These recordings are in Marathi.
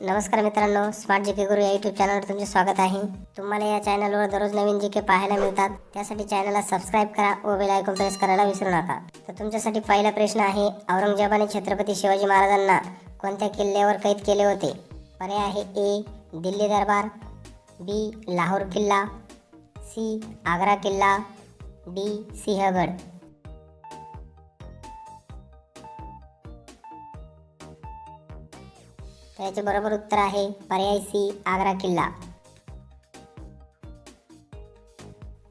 नमस्कार मित्रांनो स्मार्ट जी के गुरु या यूट्यूब चॅनलवर तुमचे स्वागत आहे. तुम्हाला या चॅनलवर दररोज नवीन जी के पाहायला मिळतात. त्यासाठी चॅनलला सबस्क्राईब करा व बेल आयकॉन प्रेस करायला विसरू नका. तर तुमच्यासाठी पहिला प्रश्न आहे औरंगजेबाने छत्रपती शिवाजी महाराजांना कोणत्या किल्ल्यावर कैद केले होते? पर्याय आहे ए दिल्ली दरबार बी लाहोर किल्ला सी आग्रा किल्ला डी सिंहगड. तर याचे बरोबर उत्तर आहे पर्याय सी आग्रा किल्ला.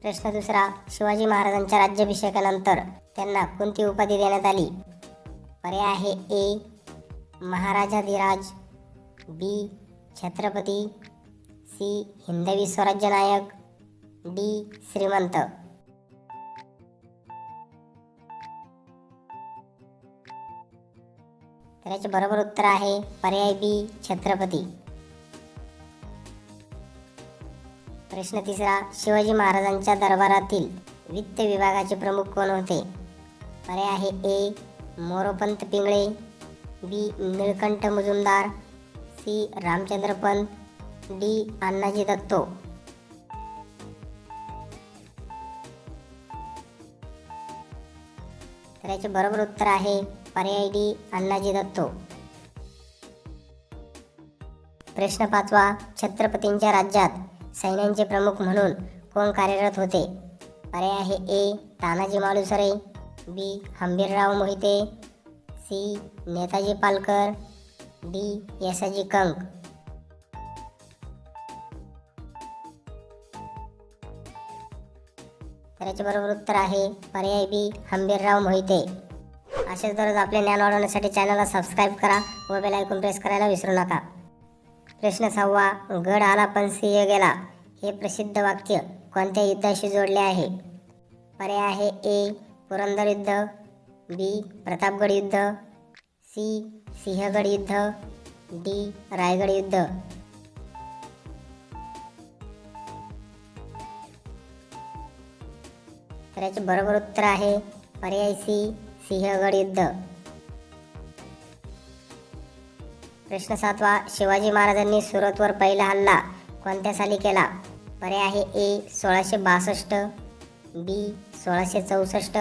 प्रश्न दुसरा शिवाजी महाराजांच्या राज्याभिषेकानंतर त्यांना कोणती उपाधी देण्यात आली? पर्याय आहे ए महाराजाधिराज बी छत्रपती सी हिंदवी स्वराज्य नायक डी श्रीमंत. तर याचे बरोबर उत्तर आहे पर्याय बी छत्रपती. प्रश्न तिसरा शिवाजी महाराजांच्या दरबारातील वित्त विभागाचे प्रमुख कोण होते? पर्याय आहे A Moropant Pingale B Nilkanth Mujumdar C Ramchandra Pant D Annaji Datto. तर याचे बरोबर उत्तर आहे पर्याय डी अण्णाजी दत्तो. प्रश्न पाचवा छत्रपतींच्या राज्यात सैन्यांचे प्रमुख म्हणून कोण कार्यरत होते? पर्याय आहे A Tanaji Malusare B Hambirrao Mohite C Netaji Palkar D Yesaji Kank तर याचे बरोबर उत्तर आहे पर्याय बी हंबीरराव मोहिते. असेच दररोज आपले ज्ञान वाढवण्यासाठी चॅनलला सबस्क्राईब करा व बेल आयकॉन प्रेस करायला विसरू नका. प्रश्न सहावा गड आला पण सिंह गेला. हे प्रसिद्ध वाक्य कोणत्या युद्धाशी जोडले आहे? पर्याय आहे ए पुरंदर युद्ध बी प्रतापगड युद्ध सी सिंहगड युद्ध डी रायगड युद्ध. तर याचे बरोबर उत्तर आहे पर्याय सी सिंहगड युद्ध प्रश्न सातवा शिवाजी महाराजांनी सुरतवर पहिला हल्ला कोणत्या साली केला? पर्याय आहे ए सोळाशे बासष्ट बी सोळाशे चौसष्ट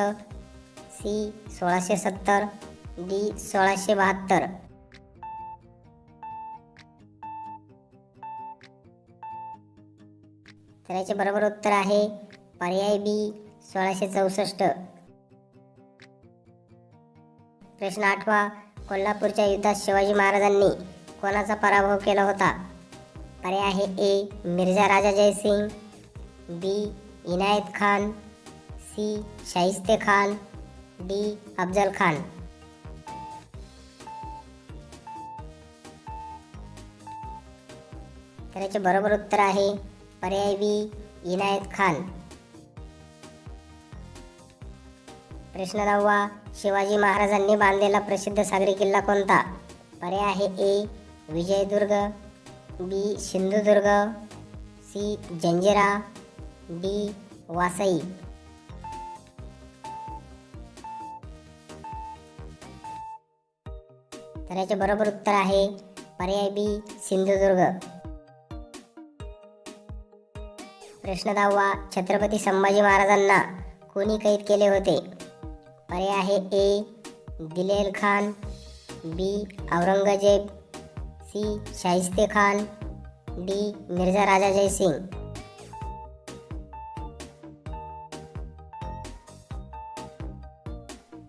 सी सोळाशे सत्तर डी सोळाशे बहात्तर. तर याचे बरोबर उत्तर आहे पर्याय बी सोळाशे चौसष्ट. प्रश्न आठवा कोल्हापूरच्या युद्धात शिवाजी महाराजांनी कोणाचा पराभव केला होता? पर्याय आहे A Mirza Raja Jaysingh B Inayat Khan C Shaista Khan D Afzal Khan. तर याचे बरोबर उत्तर आहे पर्याय बी इनायत खान. प्रश्न नववा शिवाजी महाराजांनी बांधलेला प्रसिद्ध सागरी किल्ला कोणता? पर्याय आहे A Vijaydurg B Sindhudurg C Janjira D Vasai. तर याचे बरोबर उत्तर आहे पर्याय बी सिंधुदुर्ग. प्रश्न दहावा छत्रपती संभाजी महाराजांना कोणी कैद केले होते? पर्याय आहे A Diler Khan B Aurangzeb C Shaista Khan D Mirza Raja Jaysingh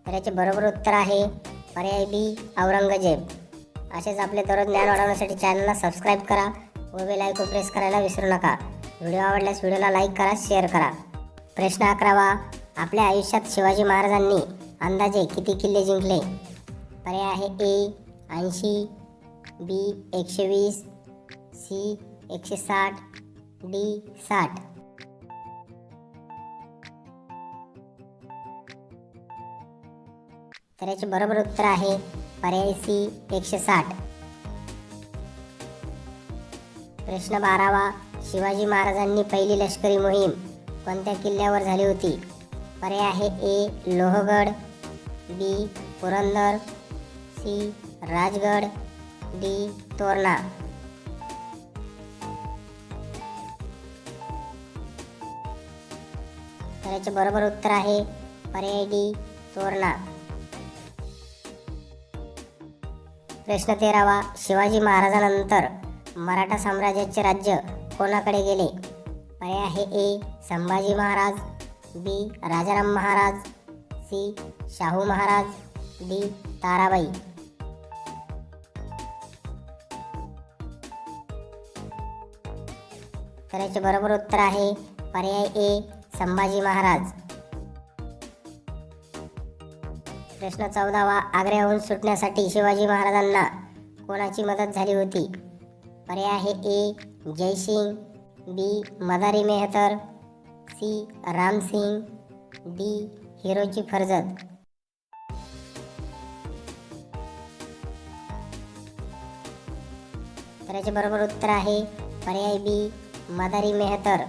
तर याचे बरोबर उत्तर आहे पर्याय बी औरंगजेब. असेच आपले दररोज ज्ञान वाढवण्यासाठी चॅनलला सबस्क्राईब करा व बेल आयकॉन प्रेस करायला विसरू नका. व्हिडिओ आवडल्यास व्हिडिओला लाईक करा शेअर करा. प्रश्न अकरावा आपल्या आयुष्यात शिवाजी महाराजांनी अंदाजे किती किल्ले जिंकले? पर्याय आहे ए ऐंशी बी एकशे वीस सी एकशे साठ. डी साठ तर याचे बरोबर उत्तर आहे पर्याय सी एकशे साठ प्रश्न बारावा शिवाजी महाराजांनी पहिली लष्करी मोहीम कोणत्या किल्ल्यावर झाली होती? पर्याय आहे A Lohagad B Purandar C Rajgad D Torna. तर याचे बरोबर उत्तर आहे पर्याय डी तोरणा. प्रश्न तेरावा शिवाजी महाराजानंतर मराठा साम्राज्याचे राज्य कोणाकडे गेले? पर्याय आहे A Sambhaji Maharaj B Rajaram Maharaj C Shahu Maharaj D Tarabai. तर याचे बरोबर उत्तर आहे पर्याय ए संभाजी महाराज. प्रश्न चौदावा आग्र्याहून सुटण्यासाठी शिवाजी महाराजांना कोणाची मदत झाली होती? पर्याय आहे A Jaysing B Madari Mehtar C Ramsing D हिरोची फरजत. तर याचे बरोबर उत्तर आहे पर्याय बी मदारी मेहतर.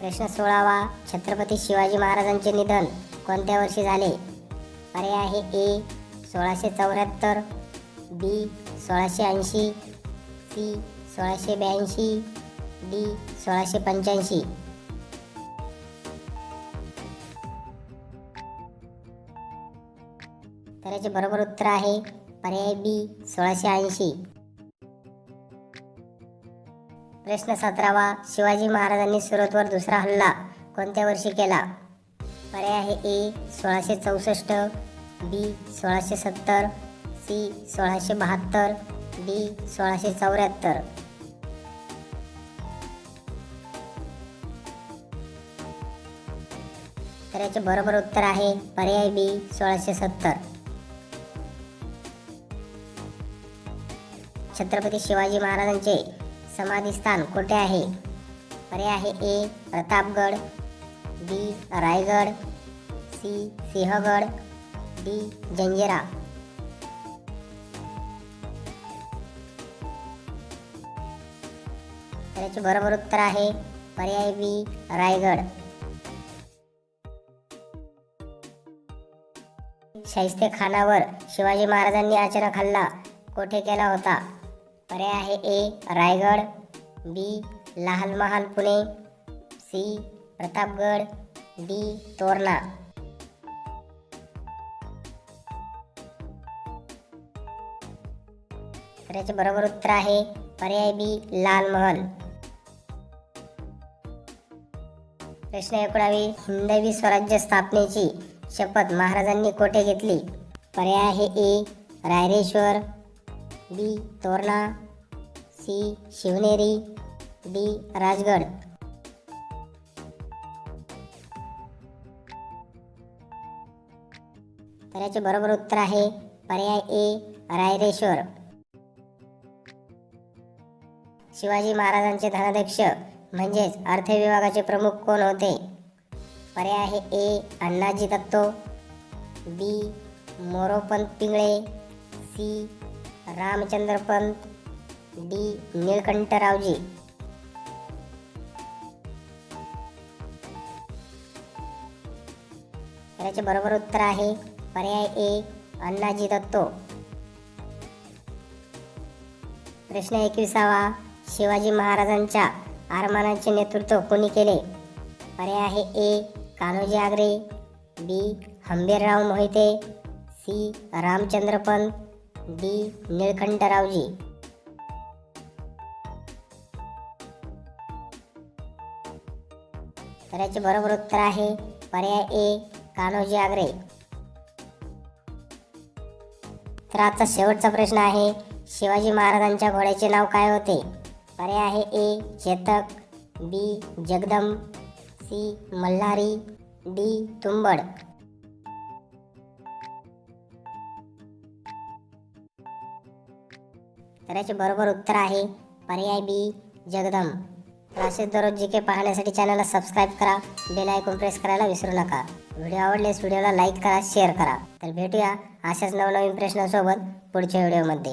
प्रश्न सोळावा छत्रपती शिवाजी महाराजांचे निधन कोणत्या वर्षी झाले? पर्याय आहे ए सोळाशे चौऱ्याहत्तर बी सोळाशे ऐंशी सी सोळाशे ब्याऐंशी डी सोळाशे पंच्याऐंशी. तर याचे बरोबर उत्तर आहे. पर्याय बी सोळाशे ऐंशी. प्रश्न सतरावा. शिवाजी महाराजांनी सुरतवर दुसरा हल्ला कोणत्या वर्षी केला? पर्याय आहे ए सोळाशे चौसष्ट बी सोळाशे सत्तर सी सोळाशे बहात्तर डी सोळाशे चौऱ्याहत्तर. तर याचे बरोबर उत्तर आहे. पर्याय बी सोळाशे सत्तर. छत्रपती शिवाजी महाराजांचे समाधीस्थान कुठे आहे? पर्याय आहे A Pratapgad B Raigad C Sinhagad D Janjira. तर याचे बरोबर उत्तर आहे पर्याय बी रायगड. शाहिस्ते खानावर शिवाजी महाराजांनी अचानक हल्ला कोठे केला होता? पर्याय आहे ए Raigad B Lal Mahal Pune C Pratapgad D Torna तर याचे बरोबर उत्तर आहे पर्याय बी लाल महल प्रश्न एकोणावी हिंदवी स्वराज्य स्थापनेची शपथ महाराजांनी कोठे घेतली? पर्याय आहे A Raireshwar B Torna C Shivneri D Rajgad. तर याचे बरोबर उत्तर आहे पर्याय ए रायरेश्वर. शिवाजी महाराजांचे धनाध्यक्ष म्हणजेच अर्थ विभागाचे प्रमुख कोण होते? पर्याय आहे A Annaji Datto B Moropant Pingale C Ramchandra Pant D. Nilkanthraoji. याचे बरोबर उत्तर आहे पर्याय ए अण्णाजी दत्तो. प्रश्न एकविसावा शिवाजी महाराजांच्या आरमानाचे नेतृत्व कोणी केले? पर्याय आहे A Kanhoji Angre B Hambirrao Mohite C Ramchandra Pant D Nilkanthraoji. याचे बरोबर उत्तर आहे. पर्याय ए कान्होजी आगरे. तर आजचा शेवटचा प्रश्न आहे शिवाजी महाराजांच्या घोड्याचे नाव काय होते? पर्याय आहे A Chetak B Jagdamb C Malhari D Tumbad. तर याचे बरोबर उत्तर आहे पर्याय बी जगदम असेच दररोज जी के पाहण्यासाठी चॅनलला सबस्क्राईब करा बेल आयकॉन प्रेस करायला विसरू नका. व्हिडिओ आवडल्यास व्हिडिओला लाईक करा शेअर करा. तर भेटूया अशाच नवनवीन प्रश्नांसोबत पुढच्या व्हिडिओमध्ये